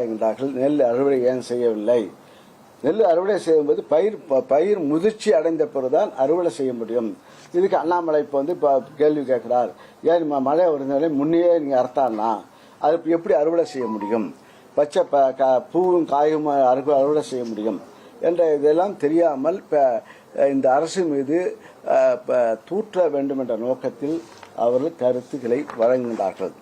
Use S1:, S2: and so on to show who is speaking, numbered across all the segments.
S1: என்கிறார்கள் நெல் அறுவடை ஏன் செய்யவில்லை? நெல் அறுவடை செய்யும்போது பயிர் பயிர் முதிர்ச்சி அடைந்த பிறகுதான் அறுவடை செய்ய முடியும். இதுக்கு அண்ணாமலை இப்போ வந்து இப்போ கேள்வி கேட்கிறார். ஏன் மழை வருதுனாலே முன்னையே நீங்கள் அறுத்தான்னா அது எப்படி அறுவடை செய்ய முடியும்? பச்சை ப க- பூவும் காயும் அறுவ அறுவடை செய்ய முடியும்? என்ற இதெல்லாம் தெரியாமல் இப்போ இந்த அரசு மீது தூற்ற வேண்டும் என்ற நோக்கத்தில் அவர்கள் கருத்துக்களை வழங்குகின்றார்கள்.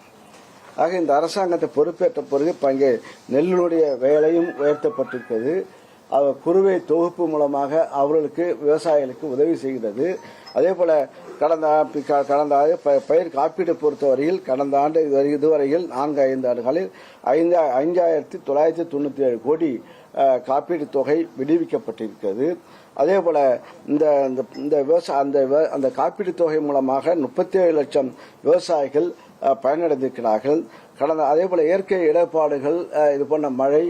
S1: ஆக இந்த அரசாங்கத்தை பொறுப்பேற்ற பிறகு பங்கே நெல்லினுடைய வேலையும் உயர்த்தப்பட்டிருக்கிறது. அவர் குறுவை தொகுப்பு மூலமாக அவர்களுக்கு விவசாயிகளுக்கு உதவி செய்கிறது. அதே போல கடந்த கடந்த ஆண்டு ப- பயிர் காப்பீடு பொறுத்தவரையில் கடந்த ஆண்டு இதுவரை- இதுவரையில் நான்கு ஐந்து ஆண்டுகளில் ஐந்து ஐந்தாயிரத்தி தொள்ளாயிரத்தி தொண்ணூற்றி ஏழு கோடி காப்பீடு தொகை விடுவிக்கப்பட்டிருக்கிறது. அதே போல இந்த இந்த- இந்த விவசாய அந்த அந்த காப்பீடு தொகை மூலமாக முப்பத்தி ஏழு லட்சம் விவசாயிகள் பயனடைந்திருக்கிறார்கள். கடந்த அதே போல இயற்கை இடர்பாடுகள் இது போன்ற மழை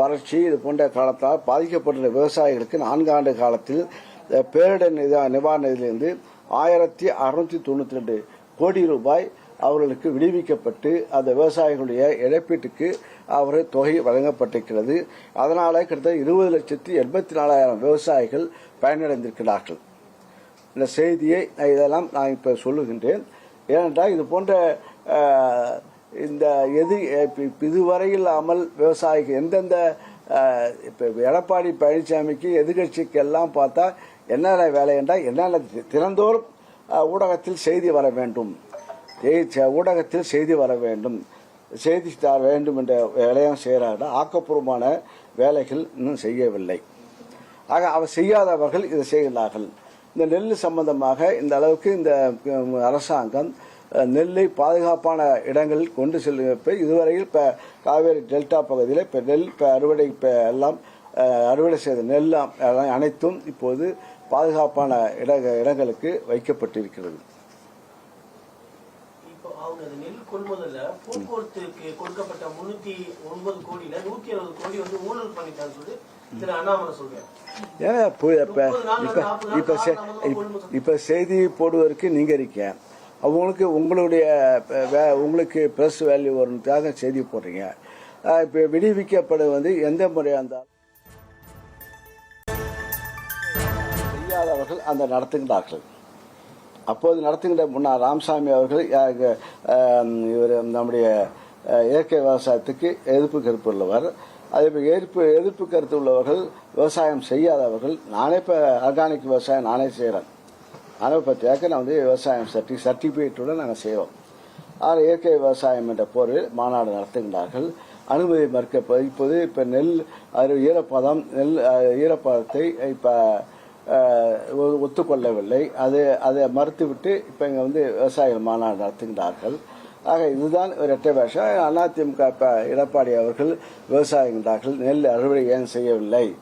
S1: வறட்சி இது போன்ற காலத்தால் பாதிக்கப்பட்டுள்ள விவசாயிகளுக்கு நான்கு ஆண்டு காலத்தில் பேரிடர் நிவாரண ஆயிரத்தி அறுநூத்தி தொண்ணூத்தி ரெண்டு கோடி ரூபாய் அவர்களுக்கு விடுவிக்கப்பட்டு அந்த விவசாயிகளுடைய இழப்பீட்டுக்கு அவர் தொகை வழங்கப்பட்டிருக்கிறது. அதனால கிட்டத்தட்ட இருபது லட்சத்தி எண்பத்தி நாலாயிரம் விவசாயிகள் பயனடைந்திருக்கிறார்கள். இந்த செய்தியை இதெல்லாம் நான் இப்போ சொல்லுகின்றேன். ஏனென்றால் இது போன்ற இந்த எது இதுவரையில் அமல் இல்லாமல் விவசாயிக்கு எந்தெந்த இப்போ எடப்பாடி பழனிசாமிக்கு எதிர்கட்சிக்கெல்லாம் பார்த்தா என்னென்ன வேலை என்றால் என்னென்ன தினந்தோறும் ஊடகத்தில் செய்தி வர வேண்டும். ஊடகத்தில் செய்தி வர வேண்டும். செய்தி தர வேண்டும் என்ற வேலையும் செய்கிறார்கள் ஆக்கப்பூர்வமான வேலைகள் இன்னும் செய்யவில்லை. ஆக அவர் செய்யாதவர்கள் இதை செய்கிறார்கள். இந்த நெல் சம்பந்தமாக இந்த அளவுக்கு இந்த அரசாங்கம் நெல்லை பாதுகாப்பான இடங்களில் கொண்டு செல்லும் இப்ப இதுவரையில் இப்போ காவேரி டெல்டா பகுதியில் இப்போ நெல் இப்போ அறுவடை இப்போ எல்லாம் அறுவடை செய்த நெல் அனைத்தும் இப்போது பாதுகாப்பான இட இடங்களுக்கு வைக்கப்பட்டிருக்கிறது.
S2: இப்போ அவங்க அந்த நெல் கொள்முதல்ல போக்குவரத்துக்கு கொடுக்கப்பட்ட முன்னூத்தி ஒன்பது கோடியில நூத்தி அறுபது கோடி வந்து ஊழல் பண்ணிட்டான்னு சொல்லி
S1: ஏன்னா இப்போ இப்போ இப்போ செய்தி போடுவதற்கு நீங்க இருக்கீங்க. அவங்களுக்கு உங்களுடைய வே- உங்களுக்கு ப்ரெஸ் வேல்யூ வரணுக்காக செய்தி போடுறீங்க. இப்போ விடுவிக்கப்படுவது வந்து எந்த முறையாக இருந்தாலும் செய்யாதவர்கள் அந்த நடத்துகின்றார்கள். அப்போது நடத்துகின்ற முன்னாள் ராமசாமி அவர்கள் இவர் நம்முடைய இயற்கை விவசாயத்துக்கு எதிர்ப்பு கருப்பு உள்ளவர் அதே போல் எதிர்ப்பு எதிர்ப்பு கருத்து உள்ளவர்கள் விவசாயம் செய்யாதவர்கள் நானே இப்போ ஆர்கானிக் விவசாயம் நானே செய்கிறேன் நானே பத்து ஏக்கர் நான் வந்து விவசாயம் சர்டி சர்டிஃபிகேட்டோட நாங்கள் செய்வோம். ஆனால் இயற்கை விவசாயம் என்ற போரில் மாநாடு நடத்துகின்றார்கள். அனுமதி மறுக்க இப்போது இப்போ நெல் அது ஈரப்பதம் நெல் ஈரப்பதத்தை இப்போ ஒத்துக்கொள்ளவில்லை. அது அதை மறுத்துவிட்டு இப்போ இங்கே வந்து விவசாயிகள் மாநாடு நடத்துகின்றார்கள். ஆக இதுதான் ஒரு இரட்டை பாஷை. அதிமுக இப்போ எடப்பாடி அவர்கள் விவசாயிகின்றார்கள் நெல் அறுவடை ஏன் செய்யவில்லை?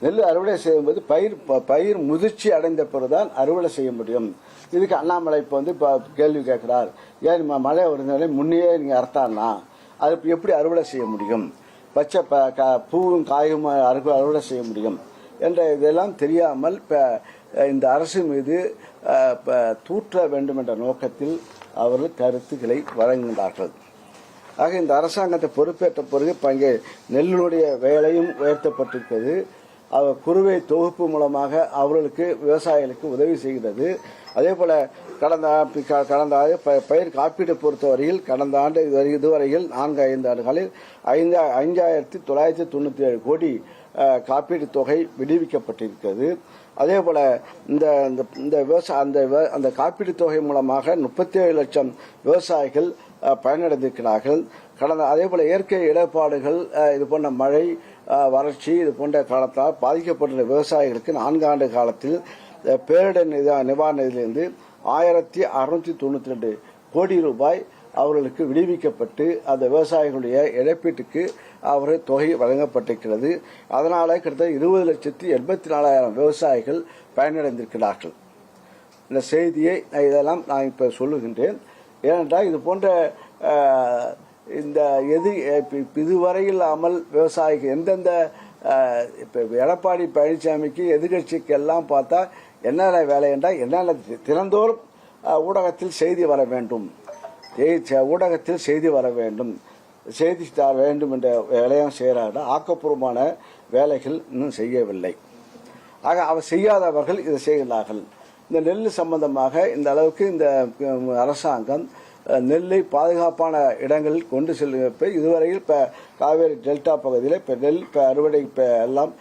S1: நெல் அறுவடை செய்யும்போது பயிர் பயிர் முதிர்ச்சி அடைந்த பிறகுதான் அறுவடை செய்ய முடியும். இதுக்கு அண்ணாமலை இப்போ வந்து இப்போ கேள்வி கேட்கிறார். ஏன் மழை வருதுனாலே முன்னையே நீங்கள் அறுத்தான்னா அது எப்படி அறுவடை செய்ய முடியும்? பச்சை ப க- பூவும் காயும் அறுவ அறுவடை செய்ய முடியும்? என்ற இதெல்லாம் தெரியாமல் இப்போ இந்த அரசு மீது தூற்ற வேண்டும் என்ற நோக்கத்தில் அவர்கள் கருத்துக்களை வழங்குகின்றார்கள். ஆக இந்த அரசாங்கத்தை பொறுப்பேற்ற பிறகு இப்ப இங்கே நெல்லினுடைய வேலையும் உயர்த்தப்பட்டிருக்கிறது. அவர் குறுவை தொகுப்பு மூலமாக அவர்களுக்கு விவசாயிகளுக்கு உதவி செய்கிறது. அதே போல கடந்த கடந்த ஆண்டு ப- பயிர் காப்பீடு பொறுத்தவரையில் கடந்த ஆண்டு இதுவரை- இதுவரையில் நான்கு ஐந்து ஆண்டுகளில் ஐந்து ஐந்தாயிரத்தி தொள்ளாயிரத்தி தொண்ணூற்றி ஏழு கோடி காப்பீடு தொகை விடுவிக்கப்பட்டிருக்கிறது. அதே போல இந்த இந்த- இந்த விவசாய அந்த அந்த காப்பீடு தொகை மூலமாக முப்பத்தி ஏழு லட்சம் விவசாயிகள் பயனடைந்திருக்கிறார்கள். கடந்த அதே போல இயற்கை இடர்பாடுகள் இது போன்ற மழை வறட்சி இது போன்ற காலத்தால் பாதிக்கப்பட்டுள்ள விவசாயிகளுக்கு நான்கு ஆண்டு காலத்தில் பேரிடர் நிவாரண நிதியிலிருந்து ஆயிரத்தி அறுநூத்தி தொண்ணூத்தி ரெண்டு கோடி ரூபாய் அவர்களுக்கு விடுவிக்கப்பட்டு அந்த விவசாயிகளுடைய இழப்பீட்டுக்கு அவர் தொகை வழங்கப்பட்டிருக்கிறது. அதனால கிட்டத்தட்ட இருபது லட்சத்தி எண்பத்தி நாலாயிரம் விவசாயிகள் பயனடைந்திருக்கிறார்கள். இந்த செய்தியை நான் இதெல்லாம் நான் இப்போ சொல்லுகின்றேன். ஏனென்றால் இது போன்ற இந்த எது இதுவரை இல்லாமல் விவசாயிக்கு எந்தெந்த இப்போ எடப்பாடி பழனிசாமிக்கு எதிர்கட்சிக்கு எல்லாம் பார்த்தா என்னென்ன வேலை என்றால் என்னென்ன தினந்தோறும் ஊடகத்தில் செய்தி வர வேண்டும். ஊடகத்தில் செய்தி வர வேண்டும். செய்தி தர வேண்டும் என்ற வேலையும் செய்கிறார்கள். ஆக்கப்பூர்வமான வேலைகள் இன்னும் செய்யவில்லை. ஆக அவர் செய்யாதவர்கள் இதை செய்கிறார்கள். இந்த நெல் சம்பந்தமாக இந்த அளவுக்கு இந்த அரசாங்கம் நெல்லை பாதுகாப்பான இடங்களில் கொண்டு செல்லுகிறப்ப இதுவரையில் இப்போ காவேரி டெல்டா பகுதியில் இப்போ நெல் இப்போ அறுவடை இப்போ எல்லாம்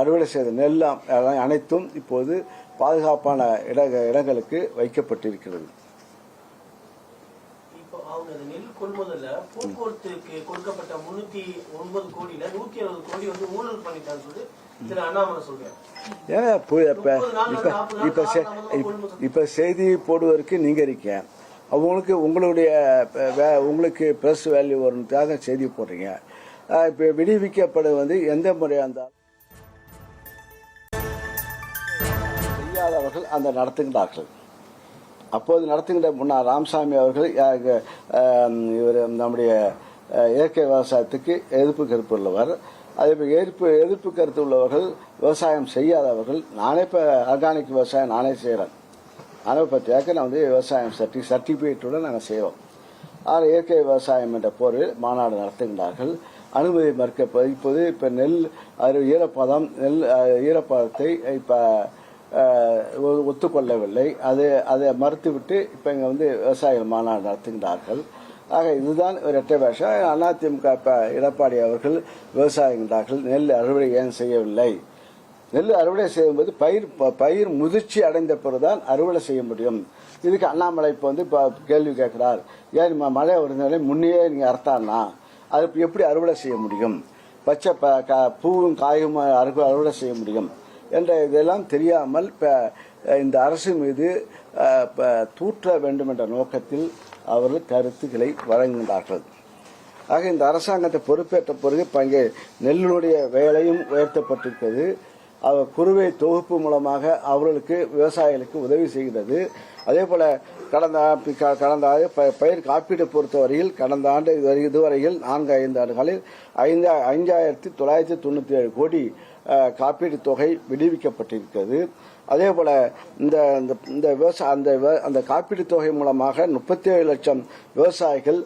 S1: அறுவடை செய்த நெல் எல்லாம் அனைத்தும் இப்போது பாதுகாப்பான இட இடங்களுக்கு வைக்கப்பட்டிருக்கிறது.
S2: இப்போ அவங்க அந்த நெல் கொள்முதல்ல போக்குவரத்துக்கு கொடுக்கப்பட்ட முன்னூத்தி ஒன்பது கோடியில நூத்தி அறுபது கோடி வந்து ஊழல் பண்ணிட்டான்னு சொல்லி திரு அண்ணாமலை சொல்றாரு.
S1: ஏன்னா பு- இப்ப செய்தி போடுவதற்கு நீங்க இருக்கீங்க. அவங்களுக்கு உங்களுடைய உங்களுக்கு ப்ரெஸ் வேல்யூ வரணுக்காக செய்தி போடுறீங்க. இப்ப விடுவிக்கப்படு வந்து எந்த முறையா இருந்தாலும் செய்யாதவர்கள் அந்த நடத்துகின்றார்கள். அப்போது நடத்துகின்ற முன்னாள் ராமசாமி அவர்கள் இவர் நம்முடைய இயற்கை விவசாயத்துக்கு எதிர்ப்பு கருப்பு உள்ளவர். அதே போல் எதிர்ப்பு எதிர்ப்பு கருத்து உள்ளவர்கள் விவசாயம் செய்யாதவர்கள் நானே இப்போ ஆர்கானிக் விவசாயம் நானே செய்கிறேன் நானே பத்து ஏக்கர் நான் வந்து விவசாயம் சர்டி சர்டிஃபிகேட்டுடன் நாங்கள் செய்வோம். ஆனால் இயற்கை விவசாயம் என்ற போரில் மாநாடு நடத்துகின்றார்கள். அனுமதி மறுக்க இப்போது இப்போ நெல் அது ஈரப்பதம் நெல் ஈரப்பதத்தை இப்போ ஒத்துக்கொள்ளவில்லை. அது அதை மறுத்துவிட்டு இப்போ இங்கே வந்து விவசாயிகள் மாநாடு நடத்துகின்றார்கள். ஆக இதுதான் ஒரு இரட்டை பாஷம் அதிமுக இப்போ எடப்பாடி அவர்கள் விவசாயிகின்றார்கள். நெல் அறுவடை ஏன் செய்யவில்லை? நெல் அறுவடை செய்யும்போது பயிர் பயிர் முதிர்ச்சி அடைந்த பிறகுதான் அறுவடை செய்ய முடியும். இதுக்கு அண்ணாமலை இப்போ வந்து இப்போ கேள்வி கேட்கிறார். ஏன் ம- மழை வருதுனாலே முன்னையே நீங்கள் அறுத்தான்னா அது எப்படி அறுவடை செய்ய முடியும்? பச்சை ப பூவும் காயும் அறுவ அறுவடை செய்ய முடியும்? என்ற இதெல்லாம் தெரியாமல் இப்போ இந்த அரசு மீது தூற்ற வேண்டும் என்ற நோக்கத்தில் அவர்கள் கருத்துக்களை வழங்குகின்றார்கள் ஆக இந்த அரசாங்கத்தை பொறுப்பேற்ற பிறகு இப்போ அங்கே நெல்லினுடைய வேலையும் உயர்த்தப்பட்டிருக்கிறது. அவர் குறுவை தொகுப்பு மூலமாக அவர்களுக்கு விவசாயிகளுக்கு உதவி செய்கிறது. அதே போல கடந்த கடந்த ஆண்டு ப- பயிர் காப்பீடு பொறுத்தவரையில் கடந்த ஆண்டு இதுவரையில் நான்கு ஐந்து ஆண்டுகளில் ஐந்து ஐந்தாயிரத்தி தொள்ளாயிரத்தி தொண்ணூற்றி ஏழு கோடி காப்பீடு தொகை விடுவிக்கப்பட்டிருக்கிறது. அதே போல இந்த இந்த- இந்த விவசாய அந்த அந்த காப்பீடு தொகை மூலமாக முப்பத்தி ஏழு லட்சம் விவசாயிகள்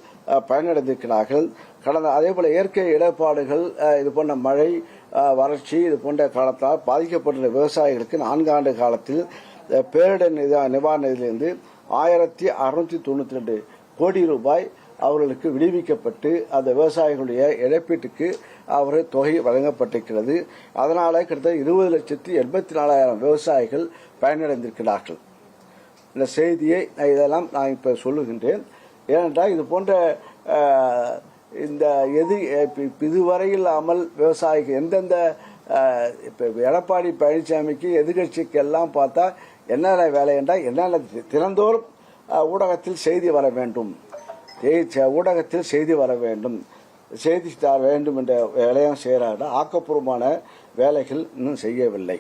S1: பயனடைந்திருக்கிறார்கள். கடந்த அதே போல இயற்கை இடர்பாடுகள் இது போன்ற மழை வறட்சி இது போன்ற காலத்தால் பாதிக்கப்பட்டுள்ள விவசாயிகளுக்கு நான்கு ஆண்டு காலத்தில் பேரிடர் நிதா- நிவாரண நிதியிலிருந்து ஆயிரத்தி அறுநூத்தி தொண்ணூத்தி ரெண்டு கோடி ரூபாய் அவர்களுக்கு விடுவிக்கப்பட்டு அந்த விவசாயிகளுடைய இழப்பீட்டுக்கு அவர் தொகை வழங்கப்பட்டிருக்கிறது. அதனால கிட்டத்தட்ட இருபது லட்சத்தி எண்பத்தி நாலாயிரம் விவசாயிகள் பயனடைந்திருக்கிறார்கள். இந்த செய்தியை நான் இதெல்லாம் நான் இப்போ சொல்லுகின்றேன். ஏனென்றால் இது போன்ற இந்த எது இப்ப- இப்ப இதுவரை இல்லாமல் விவசாயிகள் எந்தெந்த இப்போ எடப்பாடி பழனிசாமிக்கு எதிர்கட்சிக்கு எல்லாம் பார்த்தா என்னென்ன வேலை என்றால் என்னென்ன தினந்தோறும் ஊடகத்தில் செய்தி வர வேண்டும். ஊடகத்தில் செய்தி வர வேண்டும். செய்தி வேண்டும் என்ற வேலையும் செய்கிறார்கள் ஆக்கப்பூர்வமான வேலைகள் இன்னும் செய்யவில்லை.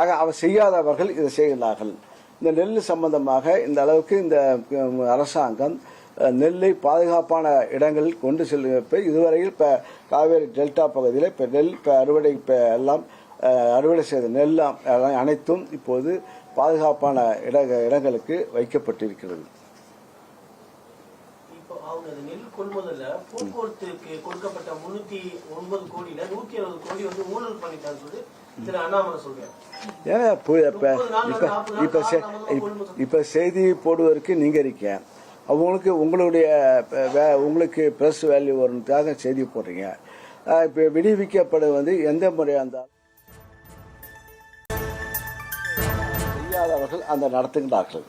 S1: ஆக அவர் செய்யாதவர்கள் இதை செய்கிறார்கள். இந்த நெல் சம்பந்தமாக இந்த அளவுக்கு இந்த அரசாங்கம் நெல்லை பாதுகாப்பான இடங்களில் கொண்டு செல்லுகிறப்ப இதுவரையில் இப்போ காவேரி டெல்டா பகுதியில் இப்போ நெல் இப்போ அறுவடை இப்போ எல்லாம் அறுவடை செய்த நெல்லாம் அனைத்தும் இப்போது பாதுகாப்பான இட இடங்களுக்கு வைக்கப்பட்டிருக்கிறது.
S2: அந்த நெல் கொள்முதல்ல போக்குவரத்துக்கு கொடுக்கப்பட்ட முன்னூத்தி ஒன்பது கோடியில நூத்தி அறுபது கோடி வந்து ஊழல் பண்ணிட்டான்னு சொல்லி
S1: இப்ப செய்தி போடுவதற்கு நீங்க இருக்கீங்க. அவங்களுக்கு உங்களுடைய உங்களுக்கு ப்ரெஸ் வேல்யூ வரணுக்காக செய்தி போடுறீங்க. இப்ப விடுவிக்கப்படு வந்து எந்த முறையா இருந்தாலும் செய்யாதவர்கள் அந்த நடத்துகின்றார்கள்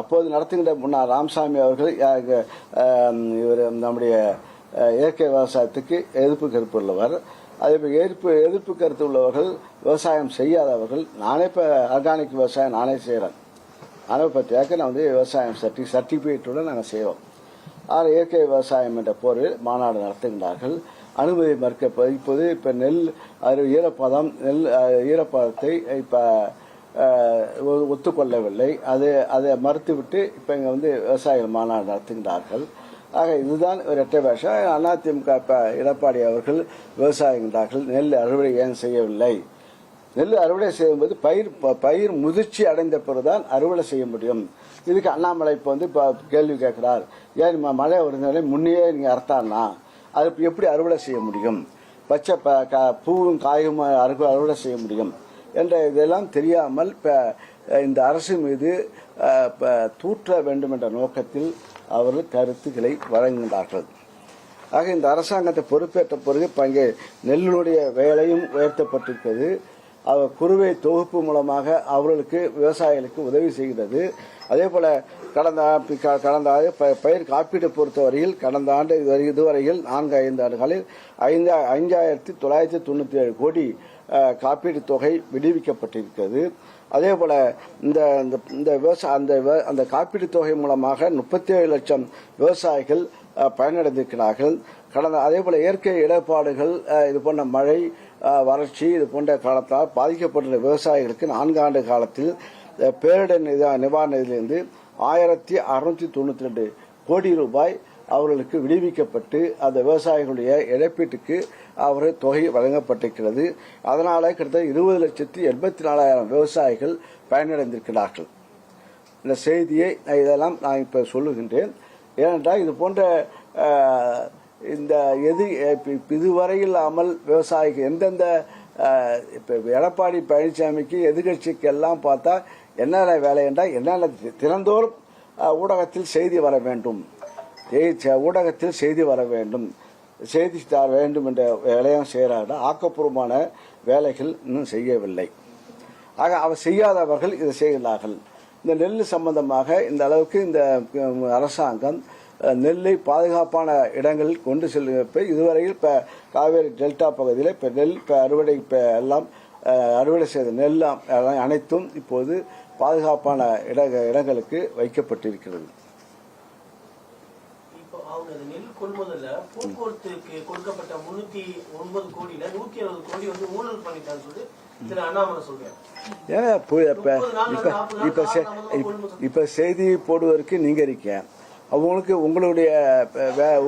S1: அப்போது நடத்துகின்ற முன்னாள் ராமசாமி அவர்கள் இவர் நம்முடைய இயற்கை விவசாயத்துக்கு எதிர்ப்பு கருப்பு உள்ளவர். அதே போல் எதிர்ப்பு எதிர்ப்பு கருத்து உள்ளவர்கள் விவசாயம் செய்யாதவர்கள் நானே இப்போ ஆர்கானிக் விவசாயம் நானே செய்கிறேன் நானே பத்து ஏக்கர் நான் வந்து விவசாயம் சர்டி சர்டிஃபிகேட்டோடு நாங்கள் செய்வோம் ஆனால் இயற்கை விவசாயம் என்ற போரில் மாநாடு நடத்துகின்றார்கள். அனுமதி மறுக்க இப்போது இப்போ நெல் அது ஈரப்பதம் நெல் ஈரப்பதத்தை இப்போ ஒத்துக்கொள்ளவில்லை. அது அதை மறுத்துவிட்டு இப்போ இங்கே வந்து விவசாயிகள் மாநாடு நடத்துகின்றார்கள். ஆக இதுதான் ஒரு இரட்டை பாஷம் அதிமுக எடப்பாடி அவர்கள் விவசாயிகின்றார்கள் நெல் அறுவடை ஏன் செய்யவில்லை? நெல் அறுவடை செய்யும்போது பயிர் பயிர் முதிர்ச்சி அடைந்த பிறகுதான் அறுவடை செய்ய முடியும். இதுக்கு அண்ணாமலை இப்போ வந்து இப்போ கேள்வி கேட்கிறார். ஏன் ம- மழை வருதுனால முன்னையே நீங்கள் அறுத்தான்னா அது எப்படி அறுவடை செய்ய முடியும்? பச்சை ப கா- பூவும் காயும் அறுவ அறுவடை செய்ய முடியும்? என்ற இதெல்லாம் தெரியாமல் இப்போ இந்த அரசு மீது தூற்ற வேண்டும் என்ற நோக்கத்தில் அவர்கள் கருத்துக்களை வழங்குகின்றார்கள். ஆக இந்த அரசாங்கத்தை பொறுப்பேற்ற பிறகு இப்போ இங்கே நெல்லினுடைய வேலையும் உயர்த்தப்பட்டிருக்கிறது. அவர் குறுவை தொகுப்பு மூலமாக அவர்களுக்கு விவசாயிகளுக்கு உதவி செய்கிறது. அதே போல கடந்த கடந்த ஆண்டு ப- பயிர் காப்பீடு பொறுத்தவரையில் கடந்த ஆண்டு இதுவரையில் நான்கு ஐந்து ஆண்டுகளில் ஐந்து ஐந்தாயிரத்தி தொள்ளாயிரத்தி தொண்ணூற்றி ஏழு கோடி காப்பீடு தொகை விடுவிக்கப்பட்டிருக்கிறது. அதே போல இந்த இந்த- இந்த விவசாய அந்த அந்த காப்பீடு தொகை மூலமாக முப்பத்தி ஏழு லட்சம் விவசாயிகள் பயனடைந்திருக்கிறார்கள். கடந்த அதே போல இயற்கை இடர்பாடுகள் இது போன்ற மழை வறட்சி இது போன்ற காலத்தால் பாதிக்கப்பட்டுள்ள விவசாயிகளுக்கு நான்காண்டு காலத்தில் பேரிடர் நிதா- நிவாரண ஆயிரத்தி அறுநூத்தி தொண்ணூத்தி ரெண்டு கோடி ரூபாய் அவர்களுக்கு விடுவிக்கப்பட்டு அந்த விவசாயிகளுடைய இழப்பீட்டுக்கு அவர் தொகை வழங்கப்பட்டிருக்கிறது. அதனால கிட்டத்தட்ட இருபது லட்சத்தி எண்பத்தி நாலாயிரம் விவசாயிகள் பயனடைந்திருக்கிறார்கள். இந்த செய்தியை நான் இதெல்லாம் நான் இப்போ சொல்லுகின்றேன். ஏனென்றால் இது போன்ற இந்த எது இதுவரை இல்லாமல் விவசாயிகள் எந்தெந்த இப்போ எடப்பாடி பழனிசாமிக்கு எதிர்கட்சிக்கு எல்லாம் பார்த்தா என்னென்ன வேலை என்றால் என்னென்ன தினந்தோறும் ஊடகத்தில் செய்தி வர வேண்டும். ஊடகத்தில் செய்தி வர வேண்டும். செய்தித்தார் வேண்டும் என்ற வேலையும் செய்கிறார்கள். ஆக்கப்பூர்வமான வேலைகள் இன்னும் செய்யவில்லை. ஆக அவர் செய்யாதவர்கள் இதை செய்கிறார்கள். இந்த நெல் சம்பந்தமாக இந்த அளவுக்கு இந்த அரசாங்கம் நெல்லை பாதுகாப்பான இடங்களில் கொண்டு செல்லும் இப்போ இதுவரையில் இப்போ காவேரி டெல்டா பகுதியில் இப்போ நெல் இப்போ அறுவடை இப்போ எல்லாம் அறுவடை செய்த நெல்லாம் எல்லாம் அனைத்தும் இப்போது பாதுகாப்பான இட இடங்களுக்கு வைக்கப்பட்டிருக்கிறது.
S2: கொள்முதல்ல போக்குவரத்துக்கு கொடுக்கப்பட்ட முன்னூத்தி ஒன்பது கோடியில நூத்தி அறுபது கோடி வந்து ஊழல் பண்ணிட்டான்னு சொல்லி
S1: ஏன்னா இப்போ செய்தி போடுவதற்கு நீங்க இருக்கீங்க. அவங்களுக்கு உங்களுடைய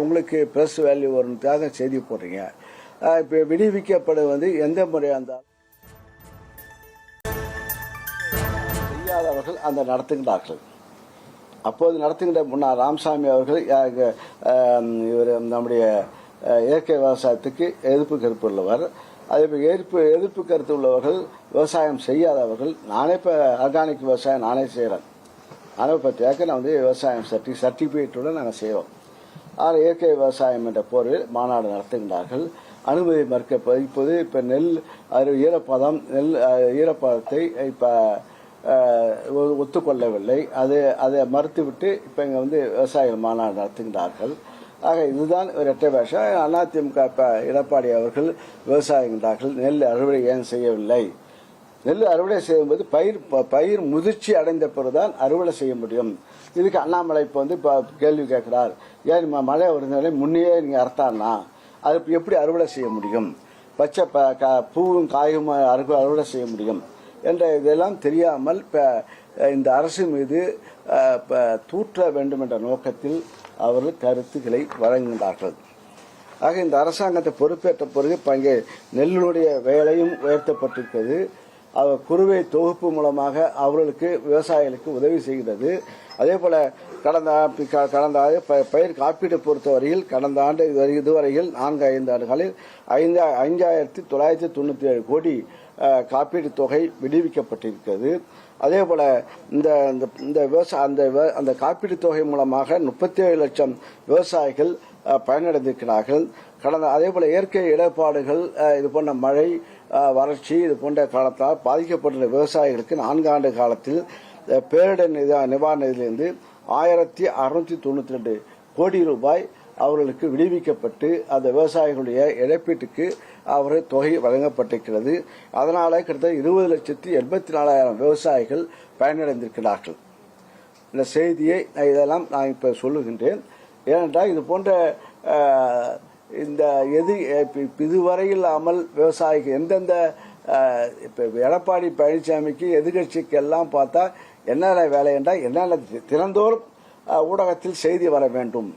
S1: உங்களுக்கு ப்ரெஸ் வேல்யூ வரணுக்காக செய்தி போடுறீங்க. இப்போ விடுவிக்கப்படும் வந்து எந்த முறையாக இருந்தாலும் செய்யாதவர்கள் அந்த நடத்துகின்றார்கள் அப்போது நடத்துகின்ற முன்னாள் ராமசாமி அவர்கள் இவர் நம்முடைய இயற்கை விவசாயத்துக்கு எதிர்ப்பு கருப்பு உள்ளவர். அதே போல் எதிர்ப்பு எதிர்ப்பு கருத்து உள்ளவர்கள் விவசாயம் செய்யாதவர்கள் நானே இப்போ ஆர்கானிக் விவசாயம் நானே செய்கிறேன் நானே பத்து ஏக்கர் நான் வந்து விவசாயம் சர்டி சர்டிஃபிகேட்டுடன் நாங்கள் செய்கிறோம் ஆனால் இயற்கை விவசாயம் என்ற போரில் மாநாடு நடத்துகின்றார்கள். அனுமதி மறுக்க இப்போது இப்போ நெல் அது ஈரப்பதம் நெல் ஈரப்பதத்தை இப்போ ஒத்துக்கொள்ளவில்லை. அது அதை மறுத்துவிட்டு இப்போ இங்கே வந்து விவசாயிகள் மாநாடு நடத்துகின்றார்கள். ஆக இதுதான் ஒரு இரட்டை வேஷம் அதிமுக இப்போ எடப்பாடி அவர்கள் விவசாயிகின்றார்கள் நெல் அறுவடை ஏன் செய்யவில்லை? நெல் அறுவடை செய்யும்போது பயிர் பயிர் முதிர்ச்சி அடைந்த பிறகுதான் அறுவடை செய்ய முடியும். இதுக்கு அண்ணாமலை இப்போ வந்து இப்போ கேள்வி கேட்கிறார். ஏன் மழை வருதுனால முன்னையே நீங்கள் அறுத்தான்னா அது எப்படி அறுவடை செய்ய முடியும்? பச்சை ப கா- பூவும் காயும் அறுவ அறுவடை செய்ய முடியும்? என்ற இதெல்லாம் தெரியாமல் இப்போ இந்த அரசு மீது தூற்ற வேண்டும் என்ற நோக்கத்தில் அவர்கள் கருத்துக்களை வழங்குகின்றார்கள் ஆக இந்த அரசாங்கத்தை பொறுப்பேற்ற பிறகு பங்கே நெல்லினுடைய வேலையும் உயர்த்தப்பட்டிருக்கிறது. அவர் குறுவை தொகுப்பு மூலமாக அவர்களுக்கு விவசாயிகளுக்கு உதவி செய்கிறது. அதே போல கடந்த கடந்த ஆண்டு ப- பயிர் காப்பீடு பொறுத்தவரையில் கடந்த ஆண்டு இதுவரை இதுவரையில் நான்கு ஐந்து ஆண்டுகளில் ஐந்து ஐந்தாயிரத்தி தொள்ளாயிரத்தி தொண்ணூற்றி ஏழு கோடி காப்பீடு தொகை விடுவிக்கப்பட்டிருக்கிறது. அதே போல இந்த இந்த- இந்த விவசாய அந்த அந்த காப்பீடு தொகை மூலமாக முப்பத்தி ஏழு லட்சம் விவசாயிகள் பயனடைந்திருக்கிறார்கள். கடந்த அதே போல இயற்கை இடர்பாடுகள் இது போன்ற மழை வறட்சி இது போன்ற காலத்தால் பாதிக்கப்பட்டுள்ள விவசாயிகளுக்கு நான்கு ஆண்டு காலத்தில் பேரிடர் நிதா- நிவாரண நிதியிலிருந்து ஆயிரத்தி அறுநூத்தி தொண்ணூத்தி ரெண்டு கோடி ரூபாய் அவர்களுக்கு விடுவிக்கப்பட்டு அந்த விவசாயிகளுடைய இழப்பீட்டுக்கு அவர் தொகை வழங்கப்பட்டிருக்கிறது. அதனால கிட்டத்தட்ட இருபது லட்சத்தி எண்பத்தி நாலாயிரம் விவசாயிகள் பயனடைந்திருக்கிறார்கள். இந்த செய்தியை நான் இதெல்லாம் நான் இப்போ சொல்லுகின்றேன். ஏனென்றால் இது போன்ற இந்த எது இப்ப- இதுவரையில் இல்லாமல் விவசாயிக்கு எந்தெந்த இப்போ எடப்பாடி பழனிசாமிக்கு எதிர்கட்சிக்கு எல்லாம் பார்த்தா என்னென்ன வேலை என்றால் என்னென்ன தினந்தோறும் ஊடகத்தில் செய்தி வர வேண்டும்.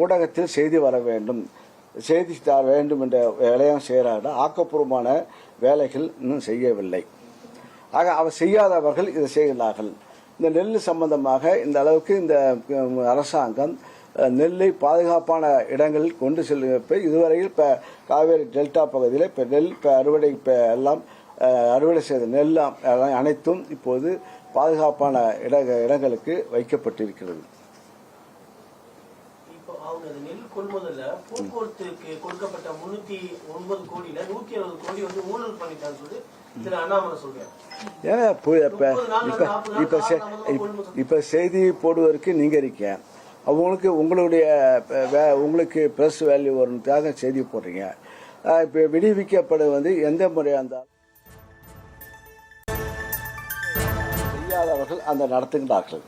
S1: ஊடகத்தில் செய்தி வர வேண்டும். செய்தி தர வேண்டும் என்ற வேலையும் செய்கிறார்கள். ஆக்கப்பூர்வமான வேலைகள் இன்னும் செய்யவில்லை. ஆக அவர் செய்யாதவர்கள் இதை செய்கிறார்கள். இந்த நெல் சம்பந்தமாக இந்த அளவுக்கு இந்த அரசாங்கம் நெல்லை பாதுகாப்பான இடங்களில் கொண்டு செல்லும். இப்போ இதுவரையில் இப்போ காவேரி டெல்டா பகுதியில் இப்போ நெல் இப்போ அறுவடை இப்போ எல்லாம் அறுவடை செய்த நெல் எல்லாம் அனைத்தும் இப்போது பாதுகாப்பான இட இடங்களுக்கு வைக்கப்பட்டிருக்கிறது
S2: இப்போ அவங்க அந்த நெல் கொள்முதல்ல. போக்குவரத்துக்கு கொடுக்கப்பட்ட முன்னூத்தி ஒன்பது கோடியில நூத்தி அறுபது கோடி வந்து ஊழல் பண்ணிட்டான்னு சொல்லி
S1: ஏன்னா இப்போ இப்போ இப்போ செய்தி போடுவதற்கு நீங்கள் இருக்கீங்க. அவங்களுக்கு உங்களுடைய உங்களுக்கு ப்ரெஸ் வேல்யூ வரணுக்காக செய்தி போடுறீங்க. இப்போ விடுவிக்கப்பட வந்து எந்த முறையாக இருந்தாலும் செய்யாதவர்கள் அந்த நடத்துகின்றார்கள்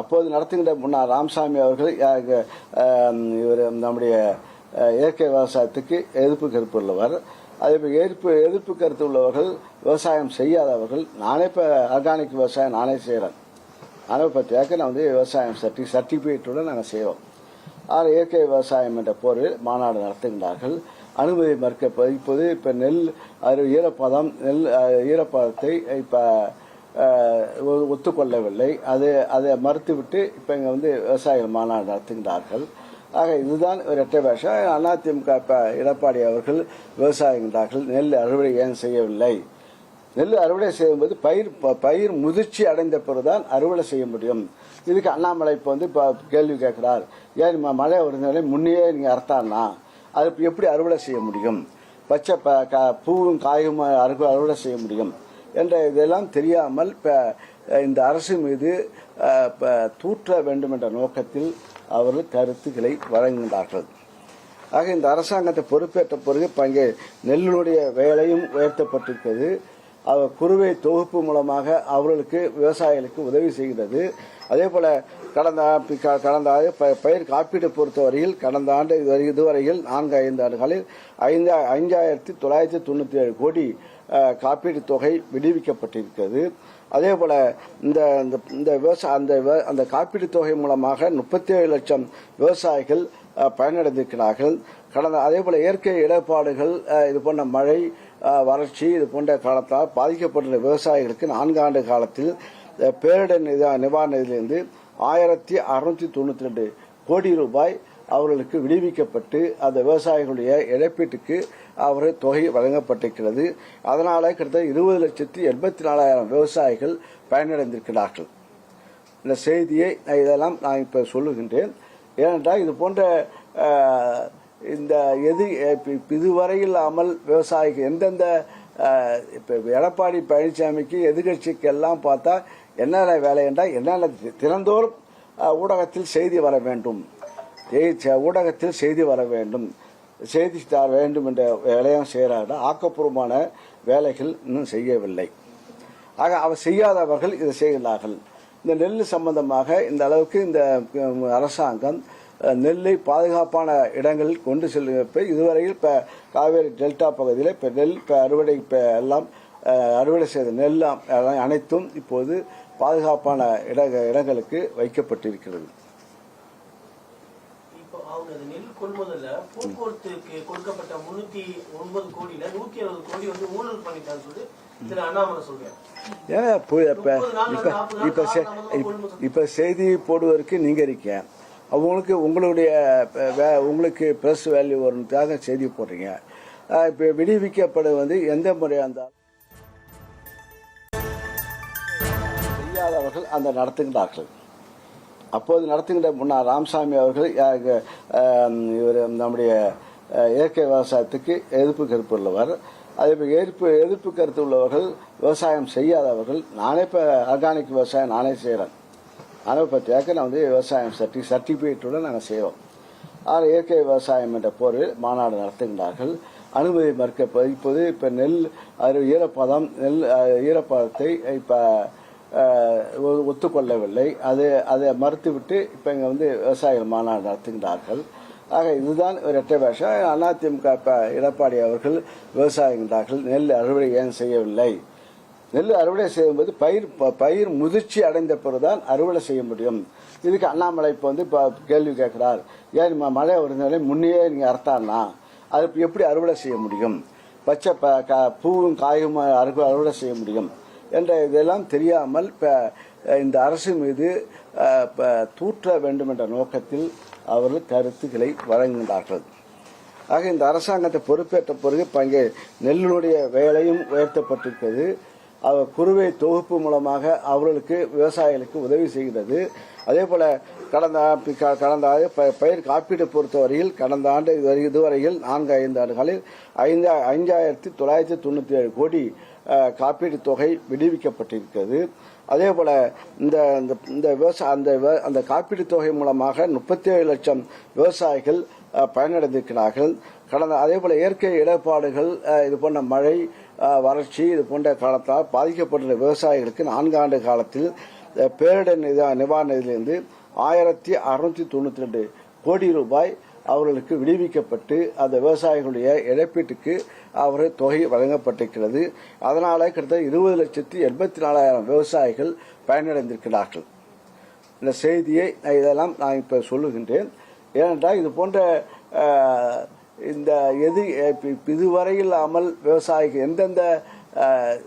S1: அப்போது நடத்துகின்ற முன்னாள் ராமசாமி அவர்கள் இவர் நம்முடைய இயற்கை விவசாயத்துக்கு எதிர்ப்பு கருப்பு உள்ளவர். அதே போல் எதிர்ப்பு எதிர்ப்பு கருத்து உள்ளவர்கள் விவசாயம் செய்யாதவர்கள் நானே இப்போ ஆர்கானிக் விவசாயம் நானே செய்கிறேன் நானே பத்து ஏக்கர் நான் வந்து விவசாயம் சர்டி சர்டிஃபிகேட்டோடு நாங்கள் செய்வோம் ஆனால் இயற்கை விவசாயம் என்ற போரில் மாநாடு நடத்துகின்றார்கள். அனுமதி மறுக்க இப்போது இப்போ நெல் அது ஈரப்பதம் நெல் ஈரப்பதத்தை இப்போ ஒத்துக்கொள்ளவில்லை. அது அதை மறுத்துவிட்டு இப்போ இங்கே வந்து விவசாயிகள் மாநாடு நடத்துகின்றார்கள். ஆக இதுதான் ஒரு இரட்டை வேஷம் அதிமுக இப்போ எடப்பாடி அவர்கள் விவசாயிகின்றார்கள் நெல் அறுவடை ஏன் செய்யவில்லை? நெல் அறுவடை செய்யும்போது பயிர் பயிர் முதிர்ச்சி அடைந்த பிறகுதான் அறுவடை செய்ய முடியும். இதுக்கு அண்ணாமலை இப்போ வந்து இப்போ கேள்வி கேட்கிறார். ஏன் ம- மழை வருதுனாலே முன்னையே நீங்கள் அறுத்தான்னா அது எப்படி அறுவடை செய்ய முடியும்? பச்சை ப க பூவும் காயும் அறுவ அறுவடை செய்ய முடியும்? என்ற இதெல்லாம் தெரியாமல் இப்போ இந்த அரசு மீது தூற்ற வேண்டும் என்ற நோக்கத்தில் அவர்கள் கருத்துக்களை வழங்குகின்றார்கள் ஆக இந்த அரசாங்கத்தை பொறுப்பேற்ற பிறகு இப்போ இங்கே நெல்லினுடைய வேலையும் உயர்த்தப்பட்டிருக்கிறது. அவர் குறுவை தொகுப்பு மூலமாக அவர்களுக்கு விவசாயிகளுக்கு உதவி செய்கிறது. அதே போல கடந்த கடந்த ஆண்டு ப- பயிர் காப்பீடு பொறுத்தவரையில் கடந்த ஆண்டு இதுவரை இதுவரையில் நான்கு ஐந்து ஆண்டுகளில் ஐந்து ஐந்தாயிரத்தி தொள்ளாயிரத்தி தொண்ணூற்றி ஏழு கோடி காப்பீடு தொகை விடுவிக்கப்பட்டிருக்கிறது. அதே போல இந்த இந்த- இந்த விவசாய அந்த அந்த காப்பீடு தொகை மூலமாக முப்பத்தி ஏழு லட்சம் விவசாயிகள் பயனடைந்திருக்கிறார்கள். கடந்த அதே போல இயற்கை இடர்பாடுகள் இது போன்ற மழை வறட்சி இது போன்ற காலத்தால் பாதிக்கப்பட்டுள்ள விவசாயிகளுக்கு நான்கு ஆண்டு காலத்தில் பேரிடர் நிதா- நிவாரண ஆயிரத்தி அறுநூத்தி தொண்ணூத்தி ரெண்டு கோடி ரூபாய் அவர்களுக்கு விடுவிக்கப்பட்டு அந்த விவசாயிகளுடைய இழப்பீட்டுக்கு அவர் தொகை வழங்கப்பட்டிருக்கிறது. அதனால கிட்டத்தட்ட இருபது லட்சத்தி எண்பத்தி நாலாயிரம் விவசாயிகள் பயனடைந்திருக்கிறார்கள். இந்த செய்தியை நான் இதெல்லாம் நான் இப்போ சொல்லுகின்றேன். ஏனென்றால் இது போன்ற இந்த எது இப்ப- இப்ப இதுவரை இல்லாமல் விவசாயிக்கு எந்தெந்த இப்போ எடப்பாடி பழனிசாமிக்கு எதிர்கட்சிக்கு எல்லாம் பார்த்தா என்னென்ன வேலை என்றால் என்னென்ன தினந்தோறும் ஊடகத்தில் செய்தி வர வேண்டும். ஊடகத்தில் செய்தி வர வேண்டும். செய்தித்தார் வேண்டும் என்ற வேலையும் செய்கிறார்கள் ஆக்கப்பூர்வமான வேலைகள் இன்னும் செய்யவில்லை. ஆக அவர் செய்யாதவர்கள் இதை செய்கிறார்கள். இந்த நெல் சம்பந்தமாக இந்த அளவுக்கு இந்த அரசாங்கம் நெல்லை பாதுகாப்பான இடங்களில் கொண்டு செல்லுகிறப்ப இதுவரையில் இப்போ காவேரி டெல்டா பகுதியில் இப்போ நெல் இப்போ அறுவடை இப்போ எல்லாம் அறுவடை செய்த நெல் அனைத்தும் இப்போது பாதுகாப்பான இட இடங்களுக்கு வைக்கப்பட்டிருக்கிறது
S2: இப்போ அவங்க அந்த நெல் கொள்முதல்ல போக்குவரத்துக்கு கொடுக்கப்பட்ட முன்னூத்தி ஒன்பது கோடியில நூத்தி அறுபது கோடி வந்து ஊழல் பண்ணிட்டான்னு சொல்லி
S1: இப்போ செய்தி போடுவதற்கு நீங்கள் இருக்கீங்க. அவங்களுக்கு உங்களுடைய உங்களுக்கு ப்ரெஸ் வேல்யூ வரணுக்காக செய்தி போடுறீங்க. இப்போ விடுவிக்கப்பட வந்து எந்த முறையாக இருந்தாலும் செய்யாதவர்கள் அந்த நடத்துகின்றார்கள் அப்போது நடத்துகின்ற முன்னாள் ராமசாமி அவர்கள் இவர் நம்முடைய இயற்கை விவசாயத்துக்கு எதிர்ப்பு கருப்பு உள்ளவர். அதே போல் எதிர்ப்பு எதிர்ப்பு கருத்து உள்ளவர்கள் விவசாயம் செய்யாதவர்கள் நானே இப்போ ஆர்கானிக் விவசாயம் நானே செய்கிறேன் ஆனால் பத்து ஏக்கர் நான் வந்து விவசாயம் சர்டி சர்டிஃபிகேட்டோடு நாங்கள் செய்வோம். ஆனால் இயற்கை விவசாயம் என்ற போர்வில் மாநாடு நடத்துகின்றார்கள். அனுமதி மறுக்க இப்போது இப்போ நெல் அது ஈரப்பதம் நெல் ஈரப்பதத்தை இப்போ ஒத்துக்கொள்ளவில்லை. அது அதை மறுத்துவிட்டு இப்போ இங்கே வந்து விவசாயிகள் மாநாடு நடத்துகின்றார்கள். ஆக இதுதான் ஒரு இரட்டை பாஷம் அதிமுக இப்போ எடப்பாடி அவர்கள் விவசாயிகின்றார்கள். நெல் அறுவடை ஏன் செய்யவில்லை? நெல் அறுவடை செய்யும்போது பயிர் பயிர் முதிர்ச்சி அடைந்த பிறகுதான் அறுவடை செய்ய முடியும். இதுக்கு அண்ணாமலை இப்போ வந்து இப்போ கேள்வி கேட்கிறார். ஏன் மழை வருதுனாலே முன்னையே நீங்கள் அறுத்தான்னா அது எப்படி அறுவடை செய்ய முடியும்? பச்சை ப பூவும் காயும் அறுவ அறுவடை செய்ய முடியும்? என்ற இதெல்லாம் தெரியாமல் இப்போ இந்த அரசு மீது ப- தூற்ற வேண்டும் என்ற நோக்கத்தில் அவர்கள் கருத்துக்களை வழங்குகின்றார்கள். ஆக இந்த அரசாங்கத்தை பொறுப்பேற்ற பிறகு இப்போ இங்கே நெல்லினுடைய வேலையும் உயர்த்தப்பட்டிருக்கிறது. அவர் குறுவை தொகுப்பு மூலமாக அவர்களுக்கு விவசாயிகளுக்கு உதவி செய்கிறது. அதே போல கடந்த கடந்த ஆண்டு ப- பயிர் காப்பீடு பொறுத்தவரையில் கடந்த ஆண்டு இதுவரையில் நான்கு ஐந்து ஆண்டுகளில் ஐந்து ஐந்தாயிரத்தி தொள்ளாயிரத்தி தொண்ணூற்றி ஏழு கோடி அஹ், காப்பீடு தொகை விடுவிக்கப்பட்டிருக்கிறது. அதே போல இந்த இந்த- இந்த விவசாய அந்த அந்த காப்பீடு தொகை மூலமாக முப்பத்தி ஏழு லட்சம் விவசாயிகள் பயனடைந்திருக்கிறார்கள். கடந்த அதே போல இயற்கை இடர்பாடுகள் இது போன்ற மழை வறட்சி இது போன்ற காலத்தால் பாதிக்கப்பட்டுள்ள விவசாயிகளுக்கு நான்கு ஆண்டு காலத்தில் பேரிடர் நிவா- நிவாரண ஆயிரத்தி அறுநூத்தி தொண்ணூத்தி ரெண்டு கோடி ரூபாய் அவர்களுக்கு விடுவிக்கப்பட்டு அந்த விவசாயிகளுடைய இழப்பீட்டுக்கு அவர் தொகை வழங்கப்பட்டிருக்கிறது. அதனால கிட்டத்தட்ட இருபது லட்சத்தி எண்பத்தி நாலாயிரம் விவசாயிகள் பயனடைந்திருக்கிறார்கள். இந்த செய்தியை நான் இதெல்லாம் நான் இப்போ சொல்லுகின்றேன். ஏனென்றால் இது போன்ற இந்த எது இப்ப- இப்ப இதுவரை இல்லாமல் விவசாயிக்கு எந்தெந்த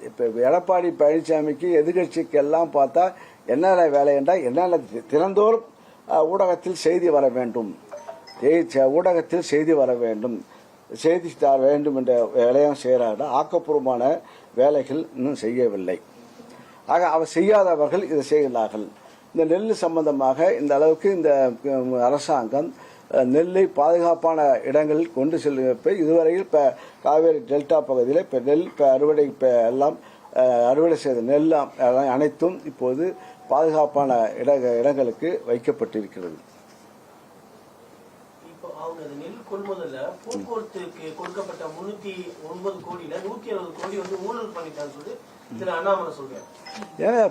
S1: இப்போ எடப்பாடி பழனிசாமிக்கு எதிர்கட்சிக்கு எல்லாம் பார்த்தா என்னென்ன வேலை என்றால் என்னென்ன தினந்தோறும் ஊடகத்தில் செய்தி வர வேண்டும். ஊடகத்தில் செய்தி வர வேண்டும். செய்தித்தார் வேண்டும் என்ற வேலையும் செய்கிறார்கள் ஆக்கப்பூர்வமான வேலைகள் இன்னும் செய்யவில்லை. ஆக அவர் செய்யாதவர்கள் இதை செய்கிறார்கள். இந்த நெல் சம்பந்தமாக இந்த அளவுக்கு இந்த அரசாங்கம் நெல்லை பாதுகாப்பான இடங்களில் கொண்டு செல்லும் இப்போ இதுவரையில் இப்போ காவேரி டெல்டா பகுதியில் இப்போ நெல் இப்போ அறுவடை இப்போ எல்லாம் அறுவடை செய்த நெல் எல்லாம் அனைத்தும் இப்போது பாதுகாப்பான இட இடங்களுக்கு வைக்கப்பட்டிருக்கிறது
S2: இப்போ அவங்க அந்த நெல் கொள்முதல்ல. போக்குவரத்துக்கு கொடுக்கப்பட்ட முன்னூத்தி ஒன்பது கோடியில நூத்தி அறுபது கோடி வந்து ஊழல் பண்ணிட்டான்னு சொல்லி
S1: ஏன்னா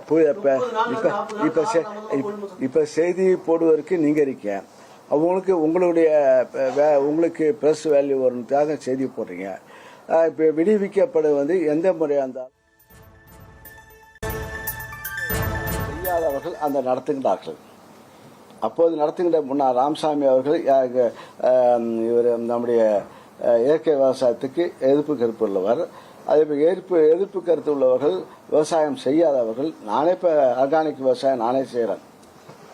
S1: இப்போ செய்தி போடுவதற்கு நீங்க இருக்கீங்க. அவங்களுக்கு உங்களுடைய வே- உங்களுக்கு ப்ரெஸ் வேல்யூ வரணுக்காக செய்தி போடுறீங்க. இப்போ விடுவிக்கப்படு வந்து எந்த முறையாக இருந்தாலும் செய்யாதவர்கள் அந்த நடத்துகின்றார்கள் அப்போது நடத்துகின்ற முன்னாள் ராமசாமி அவர்கள் இவர் நம்முடைய இயற்கை விவசாயத்துக்கு எதிர்ப்பு கருப்பு உள்ளவர். அதே போல் எதிர்ப்பு எதிர்ப்பு கருத்து உள்ளவர்கள் விவசாயம் செய்யாதவர்கள் நானே இப்போ ஆர்கானிக் விவசாயம் நானே செய்கிறேன்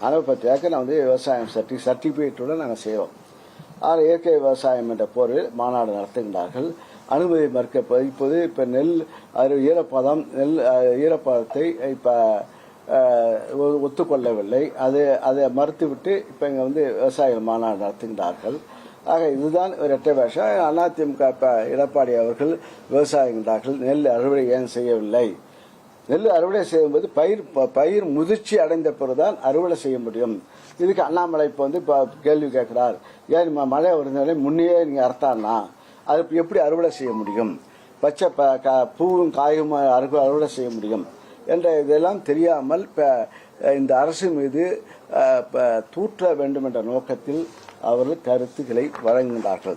S1: நானே பத்து ஏக்கர் நான் வந்து விவசாயம் சர்டி சர்டிஃபிகேட்டோட நாங்கள் செய்கிறோம் ஆனால் இயற்கை விவசாயம் என்ற போரில் மாநாடு நடத்துகின்றார்கள். அனுமதி மறுக்க இப்போது இப்போ நெல் அது ஈரப்பதம் நெல் ஈரப்பதத்தை இப்போ ஒத்துக்கொள்ளவில்லை. அது அதை மறுத்துவிட்டு இப்போ இங்கே வந்து விவசாயிகள் மாநாடு நடத்துகின்றார்கள். ஆக இதுதான் ஒரு இரட்டை வேஷம் அதிமுக இப்போ எடப்பாடி அவர்கள் விவசாயிகின்றார்கள் நெல் அறுவடை ஏன் செய்யவில்லை? நெல் அறுவடை செய்யும்போது பயிர் பயிர் முதிர்ச்சி அடைந்த பிறகுதான் அறுவடை செய்ய முடியும். இதுக்கு அண்ணாமலை இப்போ வந்து இப்போ கேள்வி கேட்குறார். ஏன் மழை வருதுனாலே முன்னையே நீங்கள் அறுத்தான்னா அது எப்படி அறுவடை செய்ய முடியும்? பச்சை ப பூவும் காயும் அறுவ அறுவடை செய்ய முடியும்? என்ற இதெல்லாம் தெரியாமல் இப்போ இந்த அரசு மீது ப- தூற்ற வேண்டும் என்ற நோக்கத்தில் அவர்கள் கருத்துக்களை வழங்குகின்றார்கள்.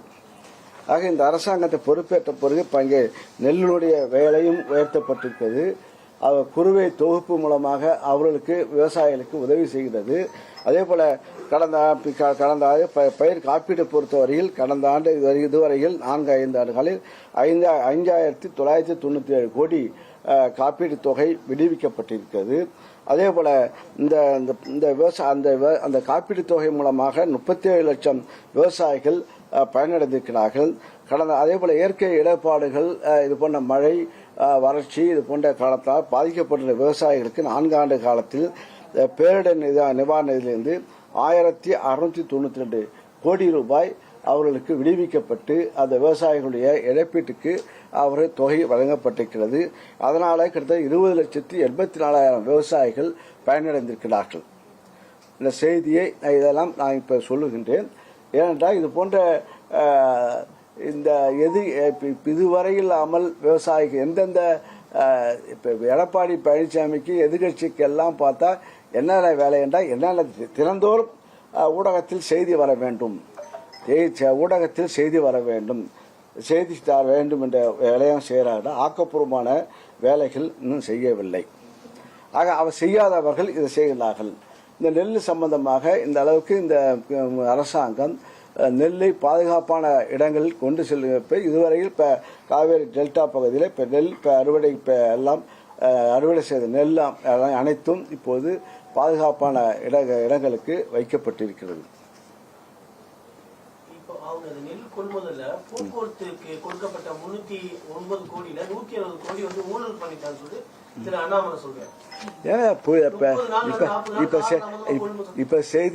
S1: ஆக இந்த அரசாங்கத்தை பொறுப்பேற்ற பிறகு இப்போ இங்கே நெல்லினுடைய வேலையும் உயர்த்தப்பட்டிருக்கிறது. அவர் குறுவை தொகுப்பு மூலமாக அவர்களுக்கு விவசாயிகளுக்கு உதவி செய்கிறது. அதே போல கடந்த கடந்த ஆண்டு ப- பயிர் காப்பீடு பொறுத்தவரையில் கடந்த ஆண்டு இதுவரையில் நான்கு ஐந்து ஆண்டுகளில் ஐந்து ஐந்தாயிரத்தி தொள்ளாயிரத்தி தொண்ணூற்றி ஏழு கோடி காப்பீடு தொகை விடுவிக்கப்பட்டிருக்கிறது. அதே போல இந்த இந்த- இந்த விவசாய அந்த அந்த காப்பீடு தொகை மூலமாக முப்பத்தி ஏழு லட்சம் விவசாயிகள் பயனடைந்திருக்கிறார்கள். கடந்த அதே போல இயற்கை இடர்பாடுகள் இது போன்ற மழை வறட்சி இது போன்ற காலத்தால் பாதிக்கப்பட்டுள்ள விவசாயிகளுக்கு நான்காண்டு காலத்தில் பேரிடர் நிவாரணத்திலிருந்து ஆயிரத்தி அறுநூத்தி தொண்ணூத்தி ரெண்டு கோடி ரூபாய் அவர்களுக்கு விடுவிக்கப்பட்டு அந்த விவசாயிகளுடைய இழப்பீட்டுக்கு அவர் தொகை வழங்கப்பட்டிருக்கிறது. அதனால கிட்டத்தட்ட இருபது லட்சத்தி எண்பத்தி நாலாயிரம் விவசாயிகள் பயனடைந்திருக்கிறார்கள். இந்த செய்தியை இதெல்லாம் நான் இப்போ சொல்லுகின்றேன். ஏனென்றால் இது போன்ற இந்த எது இதுவரை இல்லாமல் விவசாயிக்கு எந்தெந்த இப்போ எடப்பாடி பழனிசாமிக்கு எதிர்கட்சிக்கு எல்லாம் பார்த்தா என்னென்ன வேலை என்றால் என்னென்ன தினந்தோறும் ஊடகத்தில் செய்தி வர வேண்டும். ஊடகத்தில் செய்தி வர வேண்டும். செய்தித்தார் வேண்டும் என்ற வேலையும் செய்கிறார்கள். ஆக்கப்பூர்வமான வேலைகள் இன்னும் செய்யவில்லை. ஆக அவர் செய்யாதவர்கள் இதை செய்கிறார்கள். இந்த நெல் சம்பந்தமாக இந்த அளவுக்கு இந்த அரசாங்கம் நெல்லை பாதுகாப்பான இடங்களில் கொண்டு செல்லுப்ப இதுவரையில் இப்போ காவேரி டெல்டா பகுதியில் இப்போ நெல் இப்போ அறுவடை இப்போ எல்லாம் அறுவடை செய்த நெல் எல்லாம் அனைத்தும் இப்போது பாதுகாப்பான இட இடங்களுக்கு வைக்கப்பட்டிருக்கிறது
S2: இப்போ அவங்க அந்த நெல் கொள்முதல்ல போக்குவரத்துக்கு கொடுக்கப்பட்ட முன்னூத்தி ஒன்பது கோடியில நூத்தி அறுபது கோடி வந்து ஊழல் பண்ணிட்டான்னு சொல்லி திரு அண்ணாமலை சொல்றாரு.
S1: இப்போ இப்போ இப்போ செய்தி